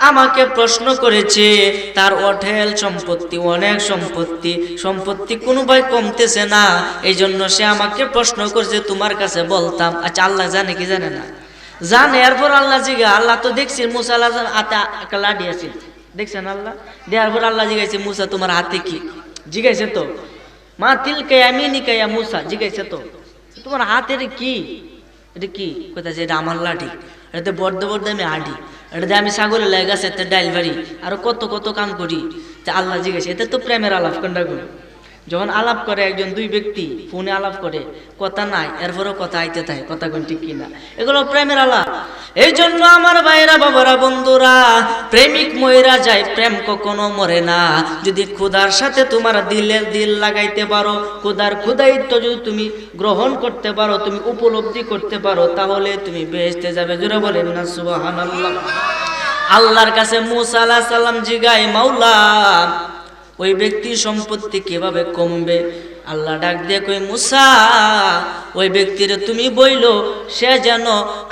আমাকে প্রশ্ন করেছে, তার সম্পত্তি, অনেক সম্পত্তি সম্পত্তি কোনো ভাই কমতেছে না এই জন্য সে আমাকে প্রশ্ন করছে, তোমার কাছে বলতাম। আচ্ছা আল্লাহ জানে কি জানে না? জানে, এরপর আল্লাহ জিগা আল্লাহ তো দেখছি মুসা আল্লাহ একটা লাঠি আছে। দেখছেন আল্লাহ? দেওয়ার পর আল্লাহ জিগাইছে, মুসা, তোমার হাতে কি? জিগাইছে তো। মা তিল কেয়া মিনি কেয়া মুসা, জিগাইছে তো। তোমার হাতের কি? এটা কি? কোথায় এটা আমার লাঠি। এটাতে বর্দ বর্দ আমি হাঁটি। এটাতে আমি ছাগলের লেগ আছে ডাইল বাড়ি। আরও কত কত কাম করি। আল্লাহ জিজ্ঞাসা এটা তো প্রেমের আলাপ, কোনটা করি যখন আলাপ করে একজন দুই ব্যক্তি, ফোনে আলাপ করে, কথা নাই, এরপরও কথা আইতে থাকে, কথা কোন ঠিক কিনা। এগুলো প্রেমের আলাপ। এই জন্য আমার ভাইরা বাবারা, বন্ধুরা, প্রেমিক ময়রা যায়, প্রেম কখনো মরে না। যদি খুদার সাথে তোমার দিলের দিল লাগাইতে পারো খুদার খুদায়িত্ব যদি তুমি গ্রহণ করতে পারো, তুমি উপলব্ধি করতে পারো, তাহলে তুমি বেহেস্তে যাবে। জোরে বলেন না, সুবহানাল্লাহ। আল্লাহর কাছে মুসা আলাহ সাল্লাম জিগায়, মাওলা ওই ব্যক্তির সম্পত্তি কীভাবে কমবে? আল্লাহ ডাক দিয়ে কই মুসা, ওই ব্যক্তির তুমি বইলো, সে যেন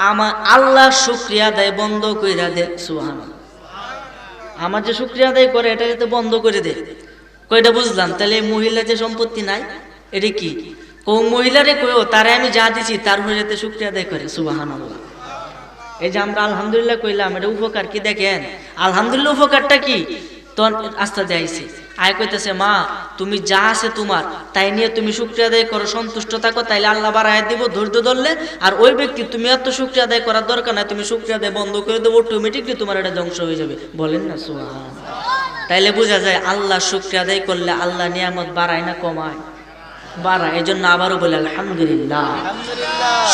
আমার আল্লাহ শুক্রিয়া দেয় বন্ধ কইরা দে। সুহান আমার যে শুক্রিয়া আদায় করে, এটা যাতে বন্ধ করে দে। কয়টা বুঝলাম, তাহলে এই মহিলা যে সম্পত্তি নাই, এটা কি? কোন মহিলারে কইও, তারে আমি যা দিছি, তার উপরে যাতে শুক্রিয়া আদায় করে। সুবাহান আল্লাহ এই যে আমরা আলহামদুলিল্লাহ কইলাম, এটা উপকার কি দেখেন? আলহামদুলিল্লাহ উপকারটা কি? তখন আস্তে যাইছে আয় কইতেছে মা তুমি যা আছে তোমার তাই নিয়ে তুমি শুক্রিয়া আদায় করো সন্তুষ্ট থাকো তাইলে আল্লাহ বাড়ায় দিব ধৈর্য ধরলে আর ওই ব্যক্তি তুমি এত শুক্রিয়া আদায় করার দরকার নাই তুমি শুক্রিয়া আদায় বন্ধ করে দেবো অটোমেটিকলি তোমার এটা ধ্বংস হয়ে যাবে। বলেন না সুহান তাইলে বোঝা যায় আল্লাহ শুক্রিয়া আদায় করলে আল্লাহ নিয়ামত বাড়ায় না কমায়? বাড়ায় এই জন্য আবারও বলে আলহামদুলিল্লাহ।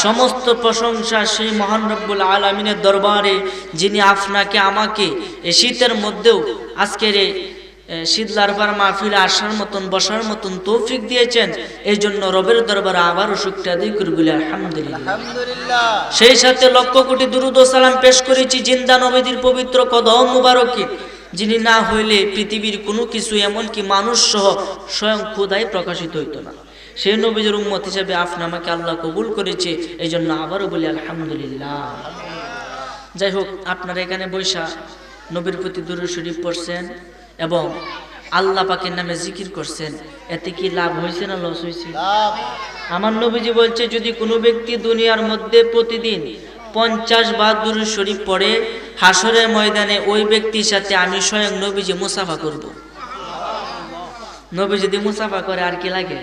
সমস্ত প্রশংসা সেই মহান রব্বুল আলমিনের দরবারে যিনি আপনাকে আমাকে এই শীতের মধ্যেও আজকের এই পর মাহফিলে আসার মতন বসার মতন তৌফিক দিয়েছেন। এই জন্য রবের দরবারে আবারও শুক্রিয়া দিই করি বলে আলহামদুলিল্লাহ। সেই সাথে লক্ষ কোটি দুরুদ সালাম পেশ করেছি জিন্দা নবীদের পবিত্র কদম মুবারকে যিনি না হইলে পৃথিবীর কোনো কিছু এমনকি মানুষ সহ স্বয়ং ক্ষুদাই প্রকাশিত হইত না। সেই নবীজের উম্মত হিসাবে আপনি আমাকে আল্লাহ কবুল করেছে এই জন্য আবারও বলি আলহামদুলিল্লাহ। যাই হোক আপনারা এখানে বৈশা নবীর প্রতি দুরু শরীফ পড়ছেন। এবং আল্লাহ পাকের নামে জিকির করছেন এতে কি লাভ হয়েছে না লস হয়েছে? আমার নবীজি বলছে যদি কোনো ব্যক্তি দুনিয়ার মধ্যে প্রতিদিন পঞ্চাশ বার দুরু শরীফ পড়ে হাসরের ময়দানে ওই ব্যক্তির সাথে আমি স্বয়ং নবীজি মুসাফা করব। নবী যদি মুসাফা করে আর কি লাগে?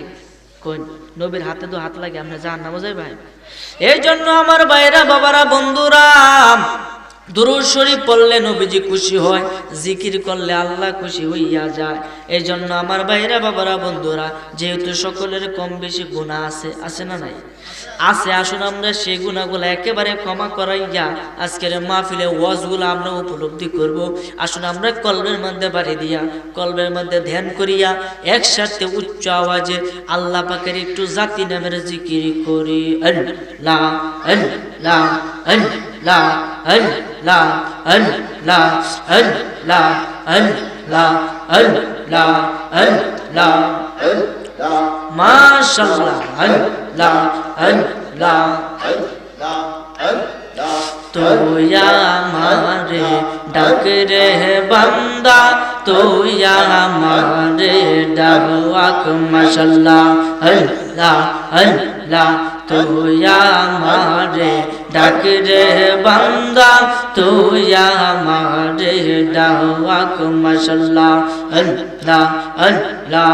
কোন নবীর হাতে তো হাত লাগে আমরা জান না বোঝাই ভাই। এই জন্য আমার ভাইরা বাবারা বন্ধুরা দুরুদ শরীফ পড়লে নবীজি খুশি হয়, জিকির করলে আল্লাহ খুশি হইয়া যায়। এই জন্য আমার ভাইরা, বাবারা, বন্ধুরা, যেহেতু সকলের কম বেশি গুণা আছে আছে না নাই? আছে, আসুন আমরা সেই গুণাগুলো একেবারে ক্ষমা করাইয়া আজকের মাহফিলে ওয়াজগুলো আমরা উপলব্ধি করব। আসুন আমরা কলবের মধ্যে বাড়ি দিয়া, কলবের মধ্যে ধ্যান করিয়া একসাথে উচ্চ আওয়াজে আল্লাহ পাকের একটু জাতি নামের জিকির করি। আল্লাহ। লা আল লা আল লা আল লা আল লা আল লা আল লা আল লা মাশাআল্লাহ আল লা আল লা আল লা আল লা তুই আমারে ডাক রে বান্দা তুই আমারে ডাক মাশাআল্লাহ আল লা আল লা তুই আমারে ডাক রে বান্দা, তুই আমারে ডাক, মাশাল্লাহ, আল্লাহ আল্লাহ।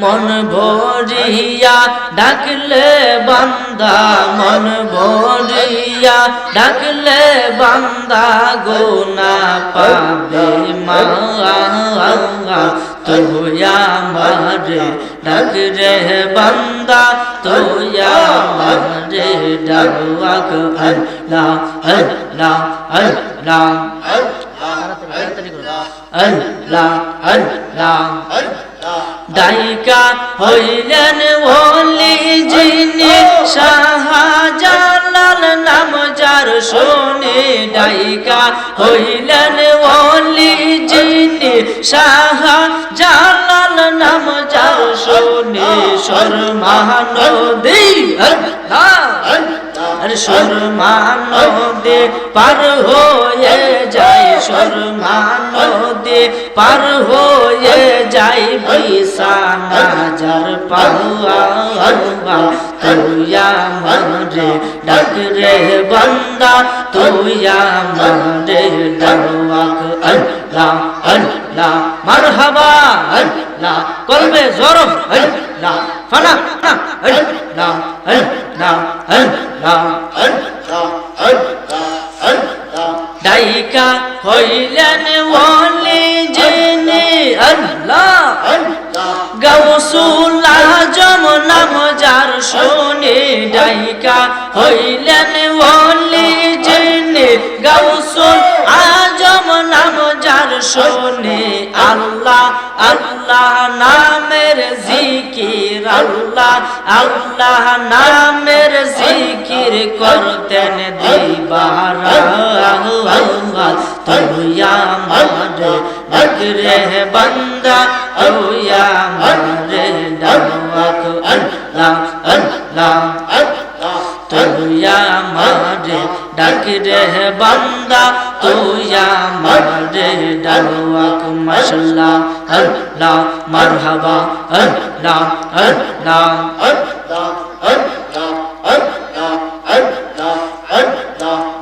মন ভরিয়া ডাকলে বান্দা, মন ভরিয়া ডাকলে বান্দা গোনা পাবে মা। তুয়া মারে ডাক রে বান্দা তুয়া মারে ডাক আল্লাহ আল্লাহ আল্লাহ আল্লাহ আল্লাহ দায়িকা হইলেন ওলি যিনি শাহজালাল নাম যার শোনে দায়িকা হইলেন ওলি যিনি সাহা জালাল নাম যার শোনে শর্মা নদী সুরমা নদী পার হয়ে যায় সুরমা নদী পার হয়ে যায়, বিছানা যার পাওয়া তুইয়া মারে ডাক রে বান্দা, তুইয়া মারে ডাক আল্লাহ আল্লাহ, মারহাবা, আল্লাহ, কলবে জরফ আল্লাহ। ফানা আল্লাহ আল্লাহ আল্লাহ ডাইকা হইলেন ওলি জেনে আল্লাহ। গাউসুল আজম নাম যার শোনে। ডাইকা হইলেন ওলি জেনে গাউসুল আজম শোনে আল্লাহ আল্লাহ নামের জিকির, আল্লাহ আল্লাহ নামের জিকির করতেন দিবারা ডাকরে বান্দা তুইয়া মারে ডাক আল্লাহ আল্লাহ তুইয়া মারে ডাকরে বান্দা তুইয়া মারে ডাক মাশাল্লাহ, আল্লাহ, মারহাবা, আল্লাহ আল্লাহ,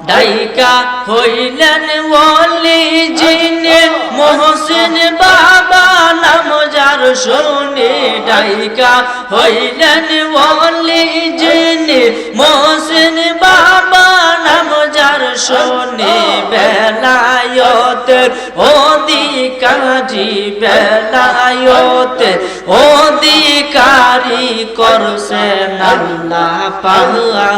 ডাইকা হইলেন ওলি জিনে, মোহসিন বাবা নাম যার শোনে, ডাইকা হইলেন ওলি জিনে, মোহসিন বাবা বেলায়তের অধিকারী বেলায়তের অধিকারী করছেন আল্লাহ পাওয়া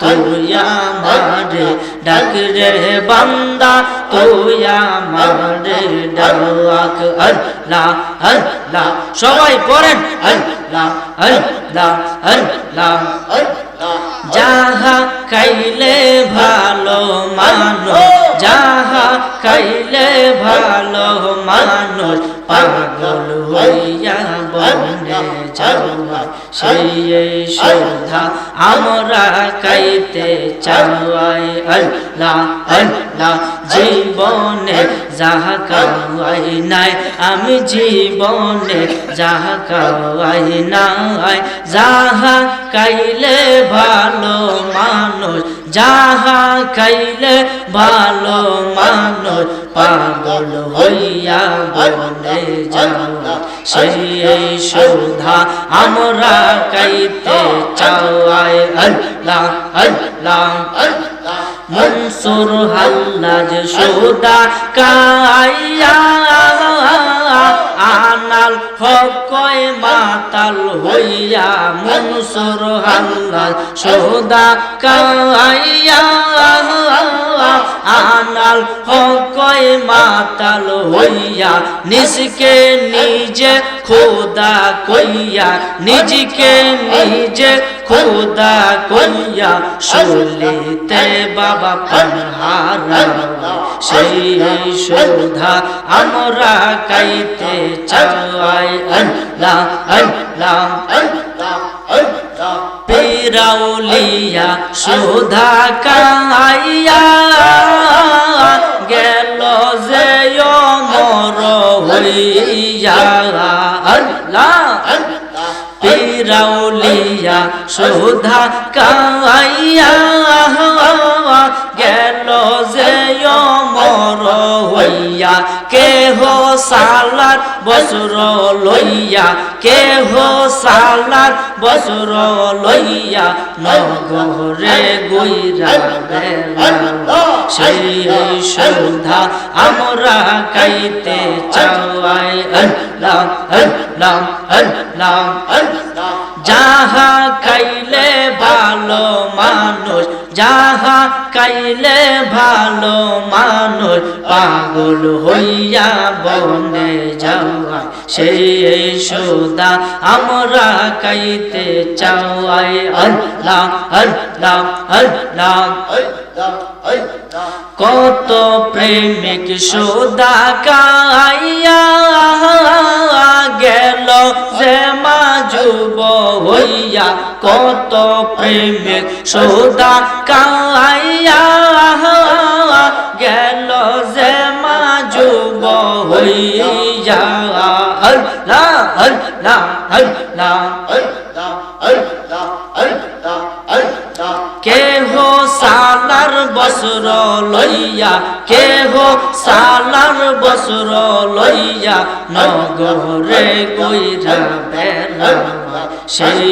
তুইয়া মারে ডাক রে বান্দা তুইয়া মারে ডাক আল্লাহ আল্লাহ। সবাই পড়েন আল্লাহ আল্লাহ আল্লাহ। যাহা খাইলে ভালো মানুষ যাহা খাইলে ভালো মানুষ পাগল হইয়া বনে যাওয়া সেই শ্রদ্ধা আমরা খাইতে চাওয়াই আল্লাহ আল্লাহ জীবনে যাহা কাওয়াই নাই আমি জীবনে যাহা কাওয়াই নাই যাহা কাইলে ভালো মানুষ যাহা খাইলে ভালো মানুষ পাগল হইয়া বনে যাওয়া সেই সুধা আমরা খাইতে চাওয়াই আল্লাহ আল্লাহ। মনসুর হাল্লাজ সুদা কাইয়া। আনাল হকয় মাতাল হইয়া। মনসুর হাল্লাজ সুদা কাইয়া। আনাল হকয় মাতাল হইয়া, নিজকে নিজে খোদা কইয়া, নিজকে নিজে খোদা কইয়া শুলিতে বাবা পানহারা, সেই সুধা আমরা কাইতে চাওয়াই আল্লাহ আল্লাহ। পিরাউলিয়া সুধা কাইয়া গেল যে মর হইয়া। পেরাউলিয়া সুধা কাইয়া হইয়া কেহ সালার বসর লইয়া, কেহ সালার বসর লইয়া নগরে গইরা সেই সুধা আমরা কাইতে চাওয়াই যাহা খাইলে ভালো মানুষ যাহা কাইলে ভালো মানুষ পাগল হইয়া বনে যাওয়া সেই সুদা আমরা খাইতে চাওয়াই আল্লাহ আল্লাহ আল্লাহ। কত প্রেমিক সুদা কাইয়া গেল যে মা যুব হইয়া, কত প্রেমিক সৌদা কালাইয়া গেল যে মা যুব হইয়া। আল্লাহ আল্লাহ আল্লাহ কেহ বসর লইয়া কেহ সালার বসর লইয়া নগরে বেড়া সেই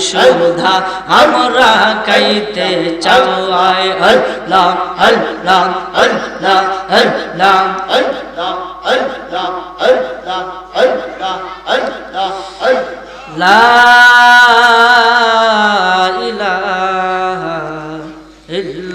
সুধা আমরা কাইতে চাওয়াই আল্লাহ আল্লাহ আল্লাহ আল্লাহ লা ইলাহা